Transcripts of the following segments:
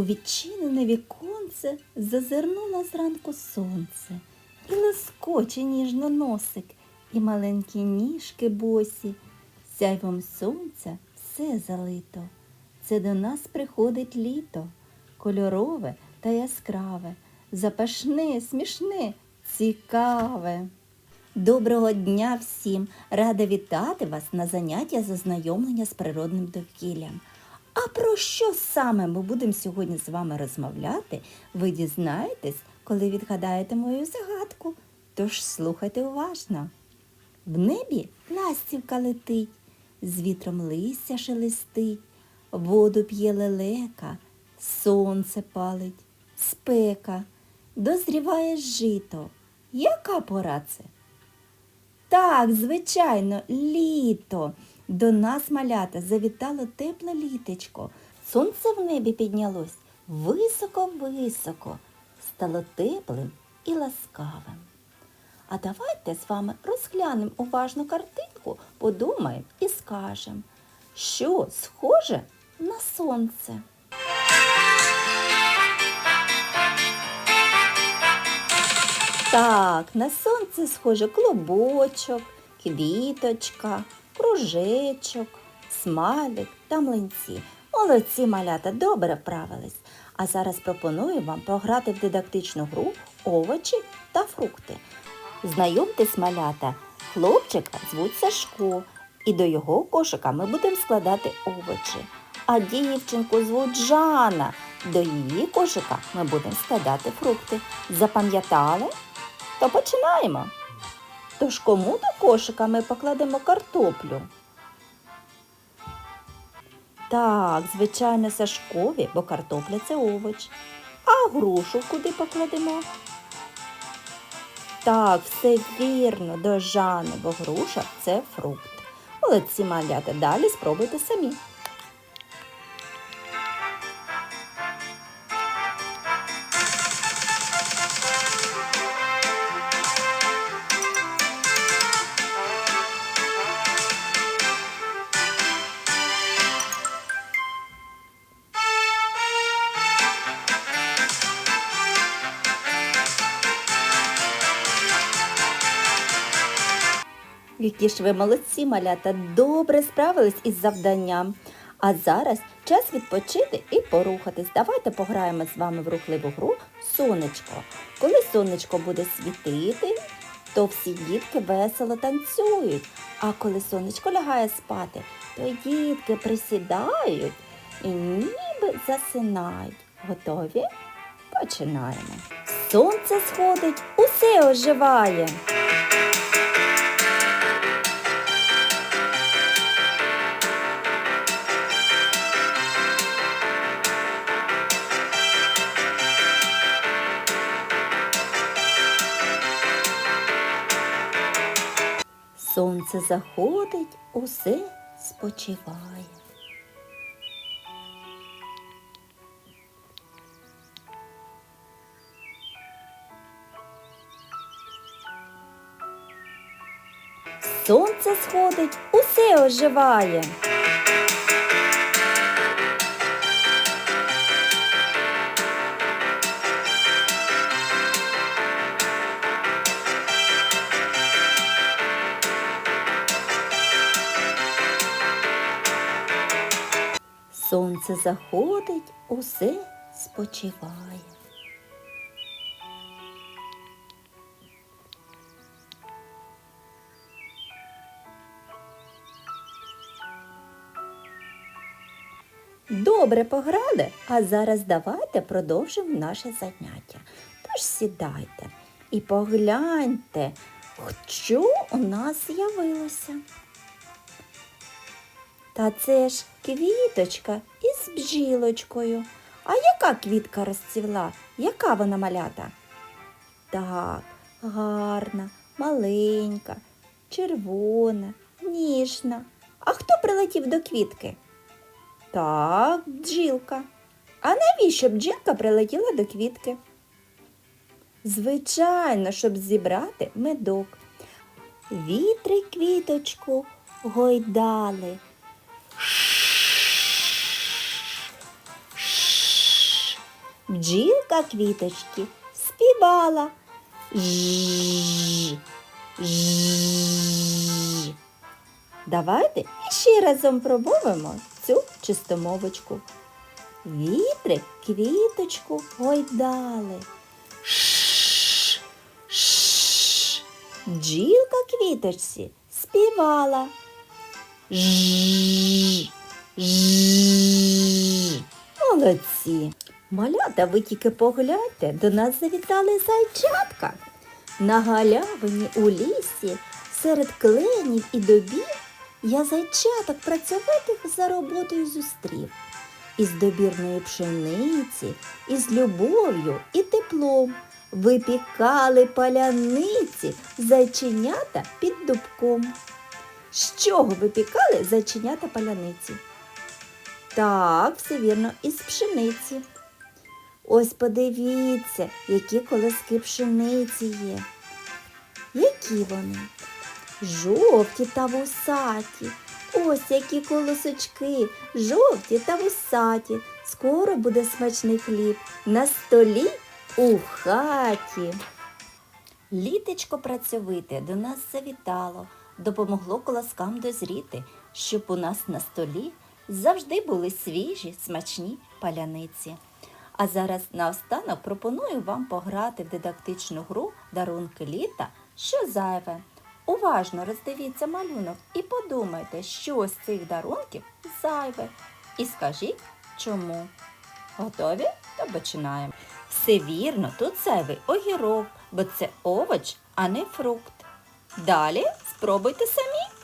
У відчинене віконце зазирнуло зранку сонце, і лискоче ніжно носик, і маленькі ніжки босі. Сяйвом сонця все залито. Це до нас приходить літо, кольорове та яскраве, запашне, смішне, цікаве. Доброго дня всім! Рада вітати вас на заняття з ознайомлення з природним довкіллям. А про що саме ми будемо сьогодні з вами розмовляти, ви дізнаєтесь, коли відгадаєте мою загадку. Тож слухайте уважно. В небі ластівка летить, з вітром листя шелестить, воду п'є лелека, сонце палить, спека, дозріває жито. Яка пора це? Так, звичайно, літо. До нас, малята, завітало тепле літечко. Сонце в небі піднялось високо-високо, стало теплим і ласкавим. А давайте з вами розглянемо уважно картинку, подумаємо і скажемо, що схоже на сонце. Так, на сонце схоже клубочок, квіточка, кружечок, смайлик та млинці. Молодці малята добре вправились. А зараз пропоную вам пограти в дидактичну гру овочі та фрукти. Знайомтесь, малята, хлопчика звуть Сашко, і до його кошика ми будемо складати овочі. А дівчинку звуть Жана. До її кошика ми будемо складати фрукти. Запам'ятали? То починаємо. Тож кому до кошика ми покладемо картоплю? Так, звичайно, Сашкові, бо картопля це овоч. А грушу куди покладемо? Так, все вірно, до Жани, бо груша це фрукт. Молодці малята, далі спробуйте самі. Які ж ви молодці, малята, добре справились із завданням. А зараз час відпочити і порухатись. Давайте пограємо з вами в рухливу гру сонечко. Коли сонечко буде світити, то всі дітки весело танцюють. А коли сонечко лягає спати, то дітки присідають і ніби засинають. Готові? Починаємо. Сонце сходить, усе оживає. Сонце заходить, усе спочиває. Сонце сходить, усе оживає. Сонце заходить, усе спочиває. Добре пограли, а зараз давайте продовжимо наше заняття. Тож сідайте і погляньте, що у нас з'явилося. Та це ж квіточка із бджілочкою. А яка квітка розцвіла? Яка вона малята? Так, гарна, маленька, червона, ніжна. А хто прилетів до квітки? Так, бджілка. А навіщо бджілка прилетіла до квітки? Звичайно, щоб зібрати медок. Вітри квіточку гойдали. Бджілка квіточки співала. Жжж, жжж. Давайте іще разом промовимо цю чистомовочку. Вітри квіточку гойдали. Ш, ш. Бджілка квіточці співала. Жжж, жжж. Молодці. Малята, ви тільки погляньте, до нас завітали зайчатка. На галявині у лісі, серед кленів і добів, я зайчаток працьовитих за роботою зустрів. Із добірної пшениці, із любов'ю і теплом випікали паляниці зайченята під дубком. З чого випікали зайченята паляниці? Так, все вірно, із пшениці. Ось подивіться, які колоски пшениці є. Які вони? Жовті та вусаті. Ось які колосочки, жовті та вусаті. Скоро буде смачний хліб на столі у хаті. Літечко працьовите до нас завітало, допомогло колоскам дозріти, щоб у нас на столі завжди були свіжі, смачні паляниці. А зараз наостанок пропоную вам пограти в дидактичну гру Дарунки літа, що зайве. Уважно роздивіться малюнок і подумайте, що з цих дарунків зайве. І скажіть, чому. Готові? То починаємо. Все вірно, тут зайвий огірок, бо це овоч, а не фрукт. Далі спробуйте самі.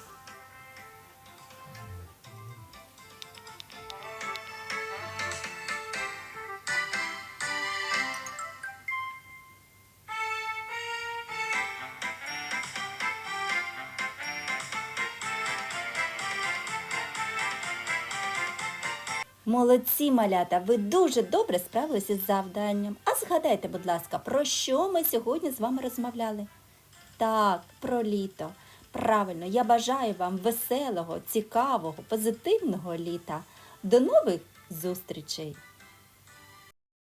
Молодці, малята, ви дуже добре справилися з завданням. А згадайте, будь ласка, про що ми сьогодні з вами розмовляли? Так, про літо. Правильно, я бажаю вам веселого, цікавого, позитивного літа. До нових зустрічей!